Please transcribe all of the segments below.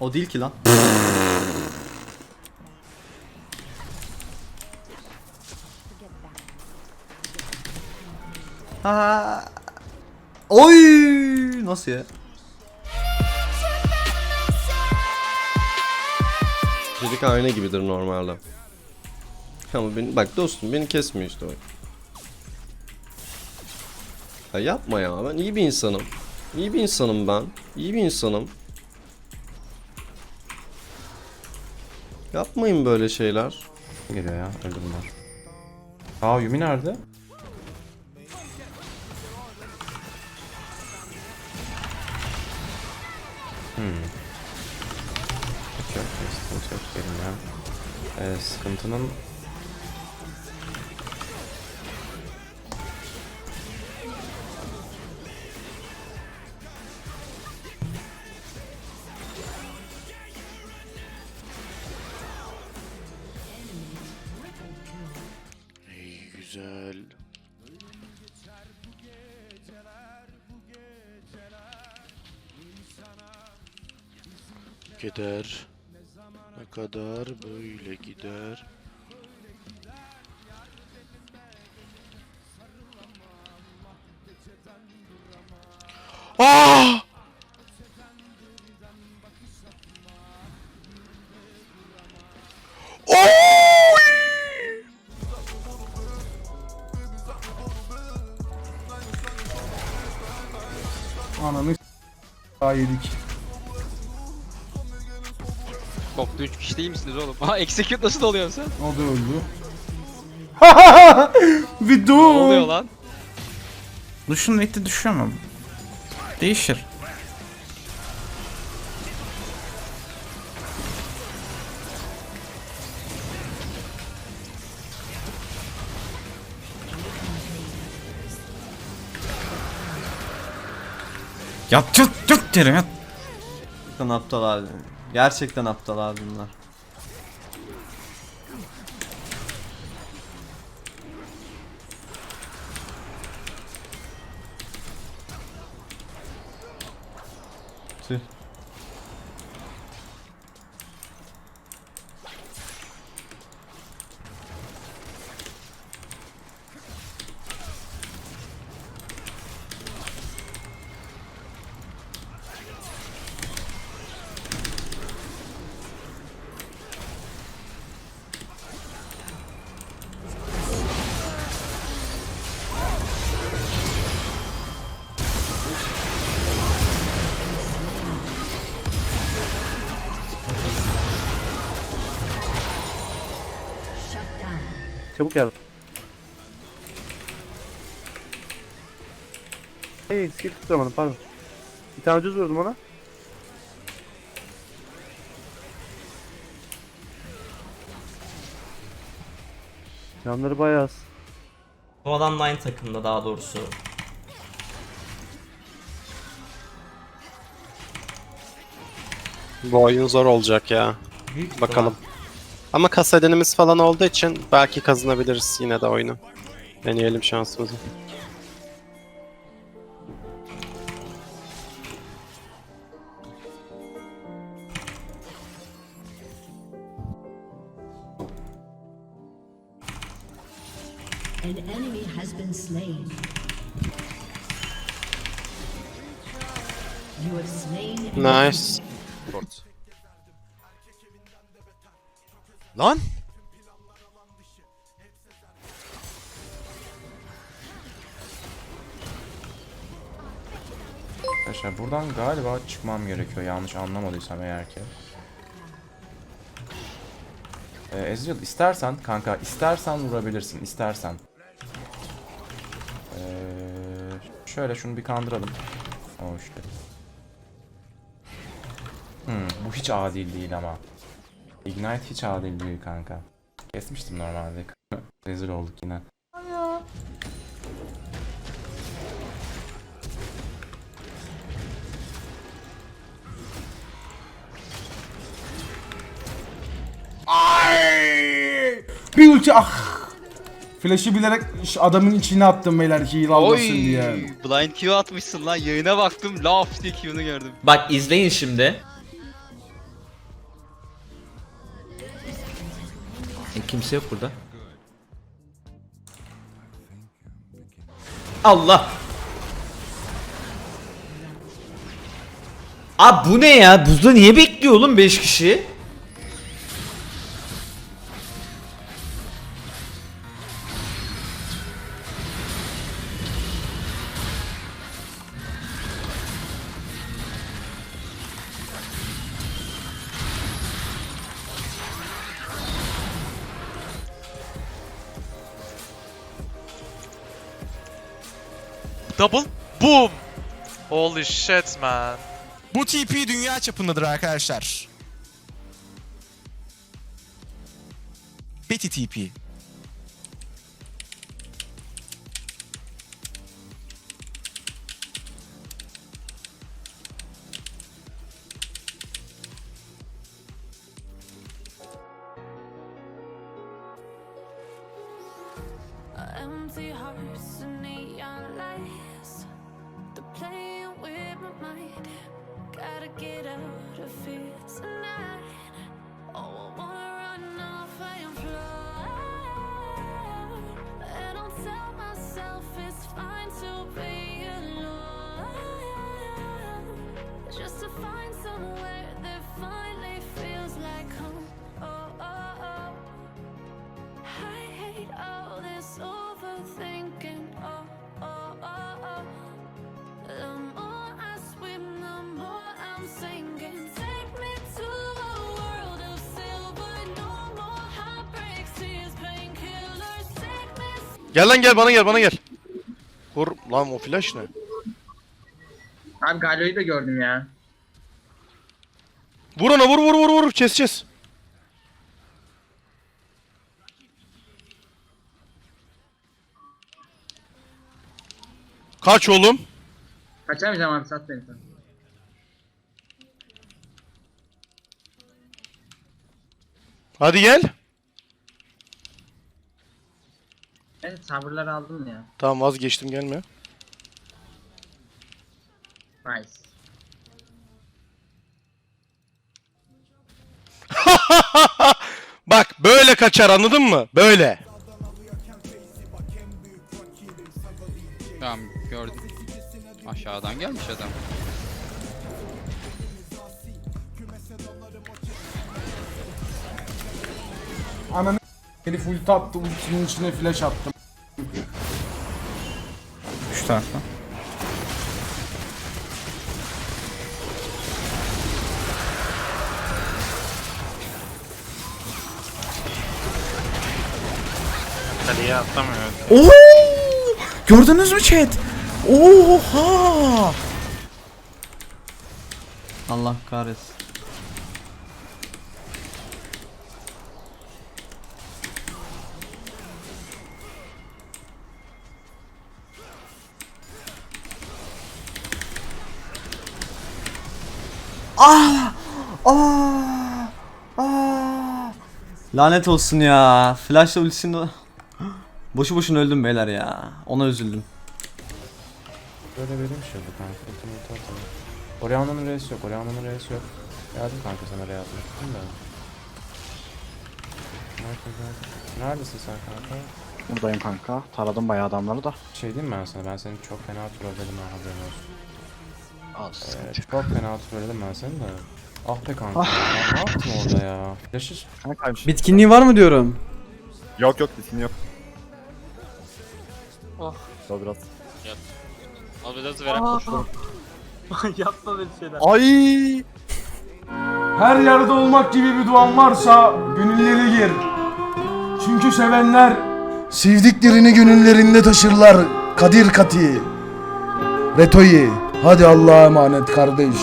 O değil ki lan. ha. Oy! Nasıl ya? Çocuk ayna gibidir normalde. Ama beni, bak dostum beni kesmiyor işte bak. Ya yapma ya ben iyi bir insanım. İyi bir insanım ben. İyi bir insanım. Yapmayın böyle şeyler. Geliyor ya öldü bunlar. Aa Yumi nerede? Hmm. Yok yok sıkıntı yok gelin ya. Ee, sıkıntının güzel. Gider. Ne kadar böyle gider. Ah! Daha yedik. Bokta 3 kişi değil misiniz oğlum? Ha execute nasıl oluyor sen? O da öldü. Bir Ne dur. oluyor lan? Lucian'ın eti düşüyor mu? Değişir. Yat yat yat derim yat. Gerçekten aptal abi. Gerçekten aptal abi bunlar. Tüh. Çabuk gel. Hey skill tutamadım pardon. Bir tane düz vurdum ona. Canları bayağı az. Bu adam da aynı takımda daha doğrusu. Bu oyun zor olacak ya. Büyük. Bakalım. Ama kasedenimiz falan olduğu için belki kazanabiliriz yine de oyunu. Deneyelim şansımızı. An enemy has been slain. You have slain Nice. Lan! Arkadaşlar buradan galiba çıkmam gerekiyor yanlış anlamadıysam eğer ki. Ee, Ezreal istersen kanka istersen vurabilirsin istersen. Ee, şöyle şunu bir kandıralım. Oh işte. Hmm, bu hiç adil değil ama. Ignite hiç adil değil kanka. Kesmiştim normalde. Rezil olduk yine. Bir ulti ah. Flash'ı bilerek adamın içine attım beyler heal almasın diye. Blind Q atmışsın lan. Yayına baktım. Laf diye Q'nu gördüm. Bak izleyin şimdi. Kimse yok burada. Allah. Abi bu ne ya? Buzda niye bekliyor oğlum 5 kişi? Double boom. Holy shit man. Bu TP dünya çapındadır arkadaşlar. Betty TP. feel Gel lan gel bana gel bana gel. Vur lan o flash ne? Abi Galio'yu da gördüm ya. Vur ona vur vur vur vur kes kes. Kaç oğlum? Kaçamayacağım abi sat beni sen. Hadi gel. Ben sabırları aldım ya. Tamam vazgeçtim gelme. Nice. Bak böyle kaçar anladın mı? Böyle. Tamam gördüm. Aşağıdan gelmiş adam. Ananı herif ulti attı ultinin içine flash attım. Tarafta. Kaleye atlamıyor. Oo! Gördünüz mü chat? Oha! Allah kahretsin. Ah! Ah! Ah! Lanet olsun ya. Flash'la ultisini... Boşu boşuna öldüm beyler ya. Ona üzüldüm. Böyle vereyim şurada kanka. Ultim ulti atalım. Orianna'nın reisi yok. Orianna'nın reisi yok. Geldim kanka sana re atmak için de. Nerede, nerede? Neredesin sen kanka? Buradayım kanka. Taradım bayağı adamları da. Şey diyeyim mi ben sana? Ben seni çok fena trolledim ha haberin olsun. Az Ee, çok fena trolledim ben seni de. Ah be kanka. ya, ne yaptın orada ya? Flash'ı Kankaymış. Bitkinliği var mı diyorum? Yok yok bitim yok. Oh. Sol biraz. Al biraz veren Ay! Her yerde olmak gibi bir duan varsa gönülleri gir. Çünkü sevenler sevdiklerini gönüllerinde taşırlar. Kadir Kati. Retoyi. Hadi Allah'a emanet kardeş.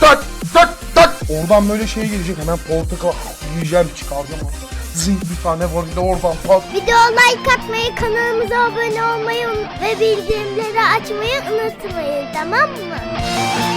Tak tak tak. Oradan böyle şey gelecek hemen portakal yiyeceğim çıkaracağım. Zing bir tane var bir de oradan pat. Video like atmayı, kanalımıza abone olmayı ve bildirimleri açmayı unutmayın tamam mı?